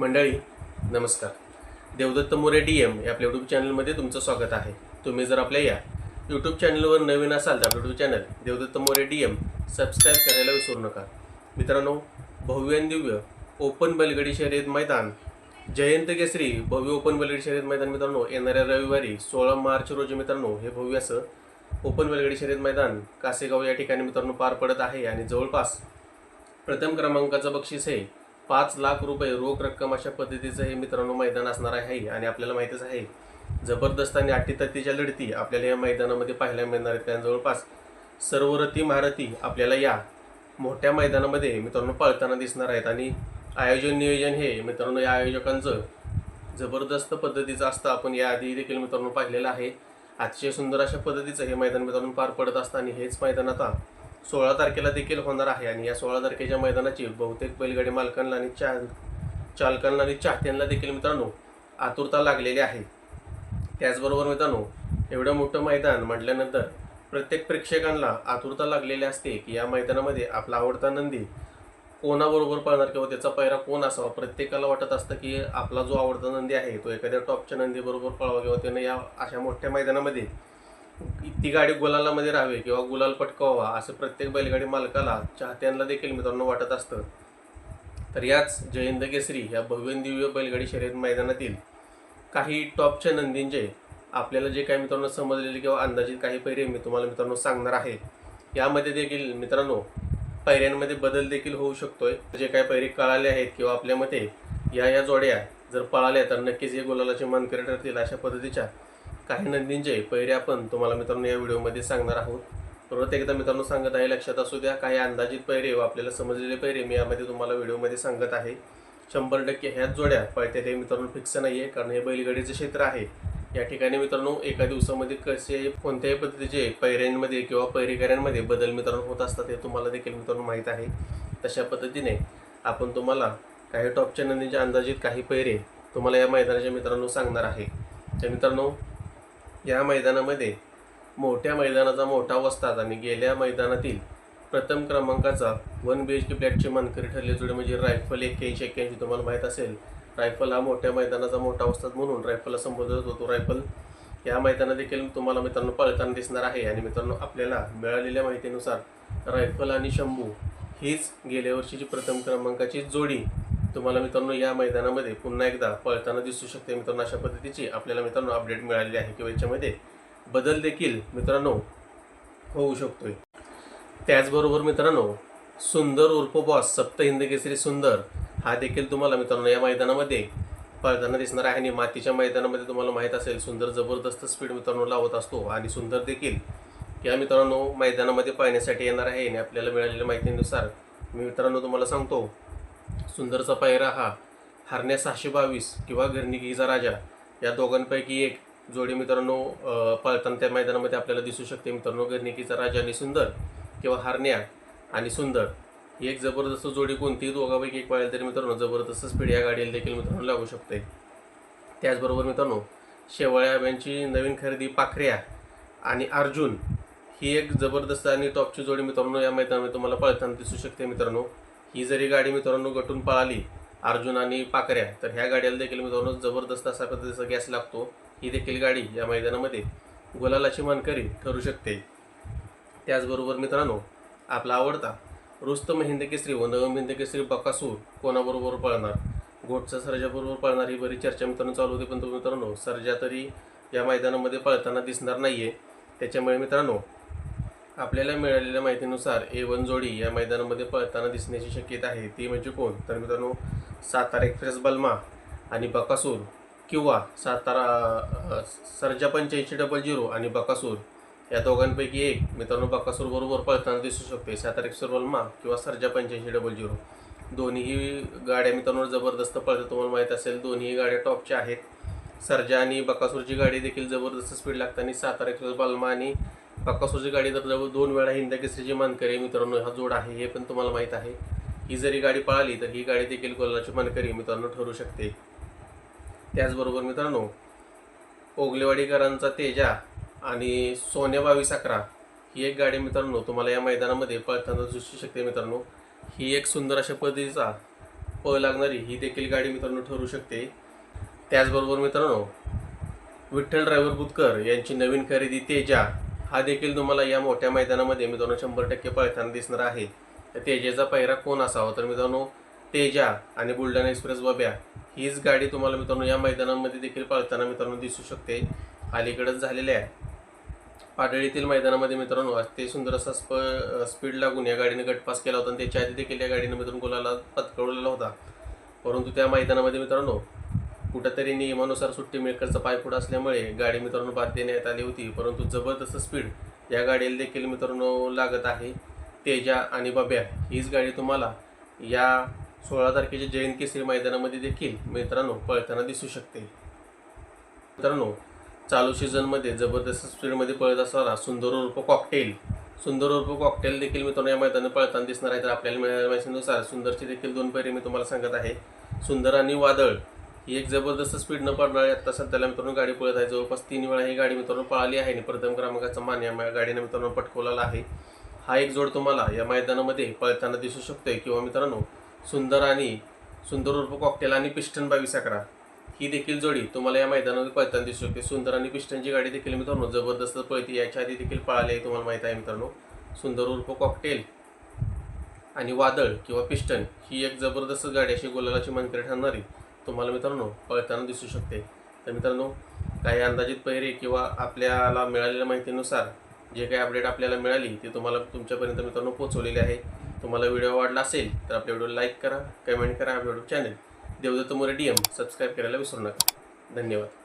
मंडळी नमस्कार. Devdatt More D M या आपल्या यूट्यूब चॅनलमध्ये तुमचं स्वागत आहे. तुम्ही जर आपल्या या यूट्यूब चॅनलवर नवीन असाल तर आपलं YouTube channel Devdatta More D M subscribe करायला विसरू नका. मित्रांनो भव्य दिव्य ओपन बैलगडी शर्यत मैदान जयंत केसरी भव्य ओपन बलगडी शर्यत मैदान मित्रांनो येणाऱ्या रविवारी सोळा मार्च रोजी मित्रांनो हे भव्य असं ओपन बैलगाडी शर्यत मैदान कासेगाव या ठिकाणी मित्रांनो पार पडत आहे आणि जवळपास प्रथम क्रमांकाचं बक्षीस हे पाच लाख रुपये रोख रक्कम अशा पद्धतीचं हे मित्रांनो मैदान असणार आहे. आणि आपल्याला माहीतच आहे जबरदस्त आणि अटीतटीच्या लढती आपल्याला या मैदानामध्ये पाहायला मिळणार आहेत. कारण जवळपास सर्व रथी महारथी आपल्याला या मोठ्या मैदानामध्ये मित्रांनो पळताना दिसणार आहेत. आणि आयोजन नियोजन हे मित्रांनो या आयोजकांचं जबरदस्त पद्धतीचं असतं. आपण या आधी देखील मित्रांनो पाहिलेलं आहे. अतिशय सुंदर अशा पद्धतीचं हे मैदान मित्रांनो पार पडत असतं. आणि हेच मैदान आता सोळा तारखेला देखील होणार आहे आणि या सोळा तारखेच्या मैदानाची बहुतेक बैलगाडी मालकांना आणि चाल चालकांना आणि चाहत्यांना देखील मित्रांनो आतुरता लागलेली आहे. त्याचबरोबर मित्रांनो एवढं मोठं मैदान म्हटल्यानंतर प्रत्येक प्रेक्षकांना आतुरता लागलेली असते की या मैदानामध्ये आपला आवडता नंदी कोणाबरोबर पळणार किंवा त्याचा पैरा कोण असावा प्रत्येकाला वाटत असतं की आपला जो आवडता नंदी आहे तो एखाद्या टॉपच्या नंदीबरोबर पळावा किंवा त्यानं या अशा मोठ्या मैदानामध्ये ती गाडी गुलालामध्ये राहावी किंवा गुलाल पटकावा असं प्रत्येक बैलगाडी मालकाला चाहत्यांना देखील मित्रांनो वाटत असतं. तर याच जयंत केसरी या भव्यदिव्य बैलगाडी शर्यत मैदानातील काही टॉपच्या नंदींचे आपल्याला जे काही मित्रांनो समजलेले किंवा अंदाजित काही पैरे मी तुम्हाला मित्रांनो सांगणार आहे यामध्ये देखील मित्रांनो पैऱ्यांमध्ये बदल देखील होऊ शकतोय. जे काही पैरे कळाले आहेत किंवा आपल्या मते या या जोड्या जर पळाल्या तर नक्कीच हे गुलालाचे मानकरी ठरतील अशा पद्धतीच्या काही नंदींचे पैरे आपण तुम्हाला मित्रांनो या व्हिडिओमध्ये सांगणार आहोत. परत एकदा मित्रांनो सांगत आहे लक्षात असू द्या काही अंदाजित पैरे व आपल्याला समजलेले पैरे मी यामध्ये तुम्हाला व्हिडिओमध्ये सांगत आहे. शंभर टक्के ह्याच जोड्या पळत्या हे मित्रांनो फिक्स नाही आहे कारण हे बैलगाडीचं क्षेत्र आहे. या ठिकाणी मित्रांनो एका दिवसामध्ये कसे कोणत्याही पद्धतीचे पैऱ्यांमध्ये किंवा पैरेकऱ्यांमध्ये बदल मित्रांनो होत असतात हे तुम्हाला देखील मित्रांनो माहीत आहे. तशा पद्धतीने आपण तुम्हाला काही टॉपच्या नंदींच्या अंदाजित काही पैरे तुम्हाला या मैदानाच्या मित्रांनो सांगणार आहे. तर मित्रांनो या मैदानामध्ये मोठ्या मैदानाचा मोठा वस्तात आणि गेल्या मैदानातील प्रथम क्रमांकाचा वन बी एच के फ्लॅटचे मानकरी ठरले जोडे म्हणजे रायफल एक्क्याऐंशी एक्क्याऐंशी तुम्हाला माहीत असेल. रायफल हा मोठ्या मैदानाचा मोठा वस्ताद म्हणून रायफलला संबोधत होतो. रायफल या मैदानात देखील तुम्हाला मित्रांनो पळताना दिसणार आहे आणि मित्रांनो आपल्याला मिळालेल्या माहितीनुसार रायफल आणि शंभू हीच गेल्या वर्षीची प्रथम क्रमांकाची जोडी तुम्हाला मित्रांनो या मैदानामध्ये पुन्हा एकदा पळताना दिसू शकते. मित्रांनो अशा पद्धतीची आपल्याला मित्रांनो अपडेट मिळालेली आहे किंवा याच्यामध्ये बदल देखील मित्रांनो होऊ शकतोय. त्याचबरोबर मित्रांनो सुंदर उर्फ बॉस सप्त हिंद केसरी सुंदर हा देखील तुम्हाला मित्रांनो या मैदानामध्ये पळताना दिसणार आहे. आणि मातीच्या मैदानामध्ये तुम्हाला माहीत असेल सुंदर जबरदस्त स्पीड मित्रांनो लावत असतो आणि सुंदर देखील या मित्रांनो मैदानामध्ये पाहण्यासाठी येणार आहे. आणि आपल्याला मिळालेल्या माहितीनुसार मी मित्रांनो तुम्हाला सांगतो सुंदरचा पायरा हा हरण्या सहाशे बावीस किंवा घरणिकीचा राजा. या दोघांपैकी एक. जोडी मित्रांनो पळताना त्या मैदानामध्ये आपल्याला दिसू शकते. मित्रांनो घरणिकीचा राजा आणि सुंदर किंवा हरण्या आणि सुंदर. ही एक जबरदस्त जोडी कोणतीही दोघांपैकी एक पाहिलं तरी मित्रांनो जबरदस्त स्पीड या गाडीला देखील मित्रांनो लागू शकते. त्याचबरोबर मित्रांनो शेवाळ्या यांची नवीन खरेदी पाखऱ्या आणि अर्जुन ही एक जबरदस्त आणि टॉपची जोडी मित्रांनो या मैदानामध्ये तुम्हाला पळताना दिसू शकते मित्रांनो. ही जरी गाडी मित्रांनो गटून पळाली अर्जुन आणि पाकऱ्या तर ह्या गाड्याला देखील मित्रांनो जबरदस्त असा पद्धतीचा गॅस लागतो. ही देखील गाडी या मैदानामध्ये गुलालाची मानकरी ठरू शकते. त्याचबरोबर मित्रांनो आपला आवडता रुस्तम हिंद केसरी व नवम हिंद केसरी बकासूर कोणाबरोबर पळणार? घोटचा सर्जाबरोबर पळणार ही बरी चर्चा मित्रांनो चालू होती पण तो मित्रांनो सर्जा तरी या मैदानामध्ये पळताना दिसणार नाही आहे त्याच्यामुळे मित्रांनो आपल्याला मिळालेल्या माहितीनुसार ए वन जोडी या मैदानामध्ये पळताना दिसण्याची शक्यता आहे. ती म्हणजे कोण? तर मित्रांनो सातारा एक्सप्रेस बल्मा आणि बकासूर किंवा सातारा सरजा पंच्याऐंशी डबल झिरो आणि बकासूर या दोघांपैकी एक. मित्रांनो बकासूर बरोबर पळताना दिसू शकते. सातारा एक्सप्रेस बल्मा किंवा सरजा पंच्याऐंशी डबल झिरो. दोन्हीही गाड्या मित्रांनो जबरदस्त पळतात. तुम्हाला माहीत असेल दोन्ही गाड्या टॉपच्या आहेत. सरजा आणि बकासूरची गाडी देखील जबरदस्त स्पीड लागते आणि सातारा एक्सप्रेस बल्मा आणि बकासूरची गाडी तर जवळ दोन वेळा हिंदा केसरीची मानकरी मित्रांनो हा जोड आहे हे पण तुम्हाला माहीत आहे. ही जरी गाडी पळाली तर ही गाडी देखील कोल्हाची मानकरी मित्रांनो ठरू शकते. त्याचबरोबर मित्रांनो ओगलेवाडीकरांचा तेजा आणि सोन्या बावीस अकरा ही एक गाडी मित्रांनो तुम्हाला या मैदानामध्ये पळताना दिसू शकते मित्रांनो. ही एक सुंदर अशा पद्धतीचा पळ लागणारी ही देखील गाडी मित्रांनो ठरू शकते. त्याचबरोबर मित्रांनो विठ्ठल ड्रायव्हर बुतकर यांची नवीन खरेदी तेजा हा देखील तुम्हाला या मोठ्या मैदानामध्ये मित्रांनो शंभर टक्के पळताना दिसणार आहे. तर तेजेचा पहिरा कोण असावा? तर मित्रांनो तेजा आणि बुलढाणा एक्सप्रेस बब्या हीच गाडी तुम्हाला मित्रांनो या मैदानामध्ये देखील पळताना मित्रांनो दिसू शकते. अलीकडंच झालेल्या पाडळीतील मैदानामध्ये मित्रांनो अतिशय सुंदर असा स्प स्पीड लागून या गाडीने गटपास केला होता आणि त्याच्या आधी देखील या गाडीने मित्रांनो गोलाला पत्कवलेला होता. परंतु त्या मैदानामध्ये मित्रांनो कुठंतरी नियमानुसार सुट्टी मिळकरचं पायपुढा असल्यामुळे गाडी मित्रांनो बाद देण्यात आली होती परंतु जबरदस्त स्पीड या गाडीला देखील मित्रांनो लागत आहे. तेजा आणि बब्या हीच गाडी तुम्हाला या सोळा तारखेच्या जयंत केसरी मैदानामध्ये देखील मित्रांनो पळताना दिसू शकते. मित्रांनो चालू सीझनमध्ये जबरदस्त स्पीडमध्ये पळत असणारा सुंदर उर्फ कॉकटेल सुंदर उर्फ कॉकटेल देखील मित्रांनो या मैदानात पळताना दिसणार आहे. तर आपल्याला मिळाल्या माहितीनुसार सुंदरची देखील दोन पैरे मी तुम्हाला सांगत आहे. सुंदर आणि वादळ. ही एक जबरदस्त स्पीड न पडणारी आता सध्याला मित्रांनो गाडी पळत आहे. जवळपास तीन वेळा ही गाडी मित्रांनो पळाली आहे आणि प्रथम क्रमांकाचा मान या मा- गाडीने मित्रांनो पटकवलेला आहे. हा एक जोड तुम्हाला या मैदानामध्ये पळताना दिसू शकतोय. किंवा मित्रांनो सुंदर आणि सुंदर उर्फ कॉकटेल आणि पिस्टन बावीस अकरा ही देखील जोडी तुम्हाला या मैदानामध्ये पळताना दिसू शकते. सुंदर आणि पिस्टनची गाडी देखील मित्रांनो जबरदस्त पळते. याच्या आधी देखील पळाली आहे. तुम्हाला माहीत आहे मित्रांनो सुंदर उर्फ कॉकटेल आणि वादळ किंवा पिस्टन ही एक जबरदस्त गाडी अशी गोलालाची मानकरी ठरणारी तुम्हाला मित्रांनो पळताना दिसू शकते. तर मित्रांनो काही अंदाजित पहिरे किंवा आपल्याला मिळालेल्या माहितीनुसार जे काही अपडेट आपल्याला मिळाली ती तुम्हाला तुमच्यापर्यंत मित्रांनो पोचवलेले आहे. तुम्हाला व्हिडिओ आवडला असेल तर आपल्या व्हिडिओ लाईक करा कमेंट करा आपल्या video channel Devdatta More D M subscribe करायला विसरू नका. धन्यवाद.